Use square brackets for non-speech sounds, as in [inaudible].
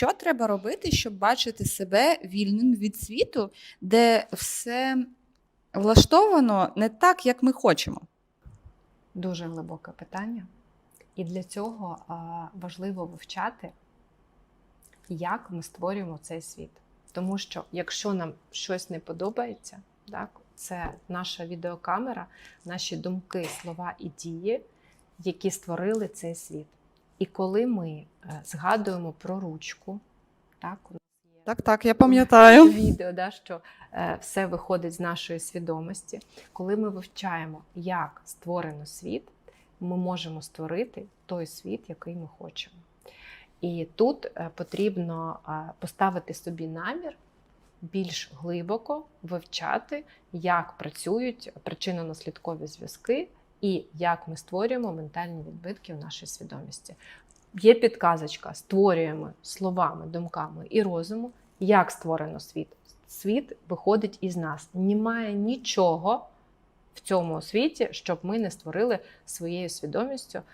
Що треба робити, щоб бачити себе вільним від світу, де все влаштовано не так, як ми хочемо? Дуже глибоке питання. І для цього важливо вивчати, як ми створюємо цей світ. Тому що якщо нам щось не подобається, так, це наша відеокамера, наші думки, слова і дії, які створили цей світ. І коли ми е, згадуємо про ручку, так, у нас є Так, так, я пам'ятаю. [laughs] відео, да, що е, все виходить з нашої свідомості. Коли ми вивчаємо, як створено світ, ми можемо створити той світ, який ми хочемо. І тут е, потрібно е, поставити собі намір більш глибоко вивчати, як працюють причинно-наслідкові зв'язки і як ми створюємо ментальні відбитки в нашій свідомості. Є підказочка: створюємо словами, думками і розуму, як створено світ. Світ виходить із нас. Немає нічого в цьому світі, щоб ми не створили своєю свідомістю